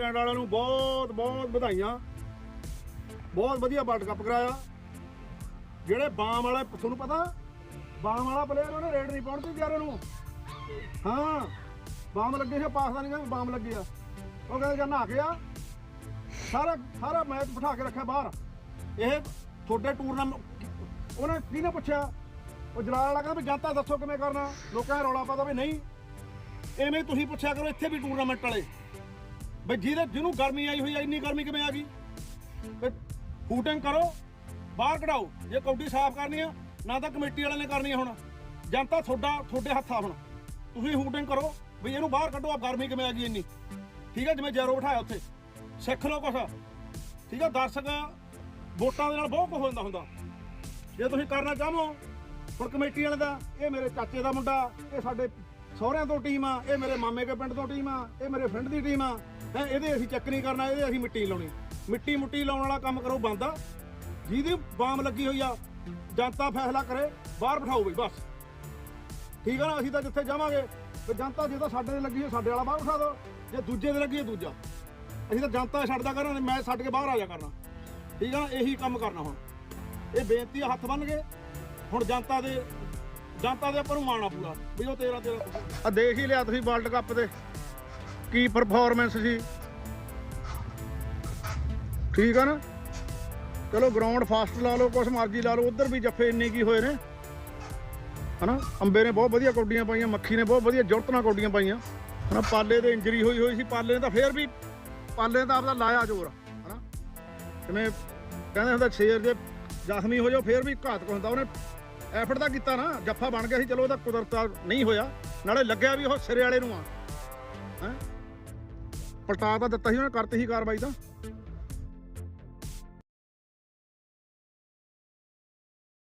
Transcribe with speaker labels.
Speaker 1: Stand ਵਾਲਿਆਂ ਨੂੰ ਬਹੁਤ ਬਹੁਤ ਵਧਾਈਆਂ। ਬਹੁਤ ਵਧੀਆ ਵਰਲਡ ਕੱਪ ਕਰਾਇਆ। ਜਿਹੜੇ ਬਾਮ ਵਾਲੇ, ਤੁਹਾਨੂੰ ਪਤਾ, ਬਾਮ ਵਾਲਾ ਪਲੇਅਰ ਉਹਨੇ ਰੇਡ ਨਹੀਂ ਪਾਉਣ ਤੇ ਵਿਚਾਰੇ ਹਾਂ, ਬਾਮ ਲੱਗੇ ਸੀ ਪਾਕਿਸਤਾਨੀ ਕਹਿੰਦੇ ਬਾਮ ਲੱਗੇ ਆ। ਉਹ ਕਹਿੰਦੇ ਜਾਂ ਨਹਾ ਕੇ ਆ। ਸਾਰਾ ਸਾਰਾ ਮੈਚ ਬਿਠਾ ਕੇ ਰੱਖਿਆ ਬਾਹਰ। ਇਹ ਤੁਹਾਡੇ ਟੂਰਨਾਮੈਂਟ ਉਹਨੇ ਕਿਹਨੇ ਪੁੱਛਿਆ? ਉਹ ਜਲਾਲ ਵਾਲਾ ਕਹਿੰਦਾ ਵੀ ਜਨਤਾ ਦੱਸੋ ਕਿਵੇਂ ਕਰਨਾ। ਲੋਕਾਂ ਨੇ ਰੌਲਾ ਪਾਦਾ ਵੀ ਨਹੀਂ। ਐਵੇਂ ਤੁਸੀਂ ਪੁੱਛਿਆ ਕਰੋ, ਇੱਥੇ ਵੀ ਟੂਰਨਾਮੈਂਟ ਵਾਲੇ। ਬਈ ਜਿਹਦੇ ਜਿਹਨੂੰ ਗਰਮੀ ਆਈ ਹੋਈ ਆ, ਇੰਨੀ ਗਰਮੀ ਕਿਵੇਂ ਆ ਗਈ? ਵੀ ਹੂਟਿੰਗ ਕਰੋ, ਬਾਹਰ ਕਢਾਓ। ਜੇ ਕੌਡੀ ਸਾਫ਼ ਕਰਨੀ ਆ, ਨਾ ਤਾਂ ਕਮੇਟੀ ਵਾਲਿਆਂ ਨੇ ਕਰਨੀ ਆ ਹੁਣ। ਜਨਤਾ ਤੁਹਾਡਾ ਤੁਹਾਡੇ ਹੱਥ ਆ ਹੁਣ। ਤੁਸੀਂ ਹੂਟਿੰਗ ਕਰੋ ਵੀ ਇਹਨੂੰ ਬਾਹਰ ਕੱਢੋ ਆ ਗਰਮੀ ਕਿਵੇਂ ਆ ਗਈ ਇੰਨੀ। ਠੀਕ ਹੈ ਜਿਵੇਂ ਜੈਰੋ ਬਿਠਾਇਆ ਉੱਥੇ। ਸਿੱਖ ਲਓ ਕੁਛ। ਠੀਕ ਹੈ ਦਰਸ਼ਕ ਵੋਟਾਂ ਦੇ ਨਾਲ ਬਹੁਤ ਕੁਝ ਹੁੰਦਾ ਹੁੰਦਾ। ਜੇ ਤੁਸੀਂ ਕਰਨਾ ਚਾਹੋ, ਹੁਣ ਕਮੇਟੀ ਵਾਲੇ ਦਾ, ਇਹ ਮੇਰੇ ਚਾਚੇ ਦਾ ਮੁੰਡਾ, ਇਹ ਸਾਡੇ ਸਹੁਰਿਆਂ ਤੋਂ ਟੀਮ ਆ, ਇਹ ਮੇਰੇ ਮਾਮੇ ਕੇ ਪਿੰਡ ਤੋਂ ਟੀਮ ਆ, ਇਹ ਮੇਰੇ ਫਰੈਂਡ ਦੀ ਟੀਮ ਆ। ਹੈਂ, ਇਹਦੇ ਅਸੀਂ ਚੱਕ ਨਹੀਂ ਕਰਨਾ, ਇਹਦੇ ਅਸੀਂ ਮਿੱਟੀ ਲਾਉਣੀ। ਮਿੱਟੀ ਮੁੱਟੀ ਲਾਉਣ ਵਾਲਾ ਕੰਮ ਕਰੋ, ਬੰਦ ਆ। ਜਿਹਦੀ ਬਾਮ ਲੱਗੀ ਹੋਈ ਆ, ਜਨਤਾ ਫੈਸਲਾ ਕਰੇ, ਬਾਹਰ ਬਿਠਾਓ ਬਈ ਬਸ। ਠੀਕ ਆ ਨਾ, ਅਸੀਂ ਤਾਂ ਜਿੱਥੇ ਜਾਵਾਂਗੇ, ਤੇ ਜਨਤਾ ਜੇ ਤਾਂ ਸਾਡੇ ਦੇ ਲੱਗੀ ਹੈ ਸਾਡੇ ਵਾਲਾ ਬਾਹਰ ਬਿਠਾ ਦਿਓ ਜੇ ਦੂਜੇ ਦੇ ਲੱਗੀ ਹੈ ਦੂਜਾ। ਅਸੀਂ ਤਾਂ ਜਨਤਾ ਛੱਡਦਾ ਕਰਾਂਗੇ ਮੈਂ ਛੱਡ ਕੇ ਬਾਹਰ ਆ ਜਾ ਕਰਨਾ। ਠੀਕ ਆ ਨਾ, ਇਹੀ ਕੰਮ ਕਰਨਾ ਹੁਣ। ਇਹ ਬੇਨਤੀ ਆ, ਹੱਥ ਬੰਨ ਕੇ। ਹੁਣ ਜਨਤਾ ਦੇ ਜਨਤਾ ਦੇ ਉੱਪਰ ਨੂੰ ਮਾਣਾ ਪੂਰਾ, ਵੀ ਉਹ ਤੇਰਾ ਤੇਰਾ ਆ ਦੇਖ ਹੀ ਲਿਆ ਤੁਸੀਂ ਵਰਲਡ ਕੱਪ ਦੇ ਕੀ ਪਰਫਾਰਮੈਂਸ ਸੀ। ਠੀਕ ਆ ਨਾ? ਚਲੋ ਗਰਾਊਂਡ ਫਾਸਟ ਲਾ ਲਓ, ਕੁਛ ਮਰਜ਼ੀ ਲਾ ਲਓ, ਉਧਰ ਵੀ ਜੱਫੇ ਇੰਨੇ ਕੀ ਹੋਏ ਨੇ। ਹਨਾ? ਅੰਬੇ ਨੇ ਬਹੁਤ ਵਧੀਆ ਕੌਡੀਆਂ ਪਾਈਆਂ, ਮੱਖੀ ਨੇ ਬਹੁਤ ਵਧੀਆ ਜੁਰਤ ਨਾਲ ਕੌਡੀਆਂ ਪਾਈਆਂ। ਹਨਾ? ਪਾਲੇ ਦੇ ਇੰਜਰੀ ਹੋਈ ਹੋਈ ਸੀ, ਪਾਲੇ ਨੇ ਤਾਂ ਫੇਰ ਵੀ ਪਾਲੇ ਦਾ ਆਪਦਾ ਲਾਇਆ ਜ਼ੋਰ, ਹਨਾ? ਜਿਵੇਂ ਕਹਿੰਦੇ ਹੁੰਦਾ, ਸ਼ੇਰ ਜੇ ਜ਼ਖਮੀ ਹੋ ਜਾਓ, ਫੇਰ ਵੀ ਘਾਤਕ ਹੁੰਦਾ, ਉਹਨੇ ਐਫਰਟ ਤਾਂ ਕੀਤਾ ਨਾ, ਜੱਫਾ ਬਣ ਗਿਆ ਸੀ, ਚਲੋ ਉਹਦਾ ਕੁਦਰਤ ਨਹੀਂ ਹੋਇਆ, ਨਾਲੇ ਲੱਗਿਆ ਵੀ ਉਹ ਸਿਰੇ ਵਾਲੇ ਨੂੰ ਆ। ਹੈ? ਪਲਟਾ ਤਾਂ ਦਿੱਤਾ ਸੀ, ਉਹਨੇ ਕਰਤੀ ਸੀ ਕਾਰਵਾਈ ਤਾਂ।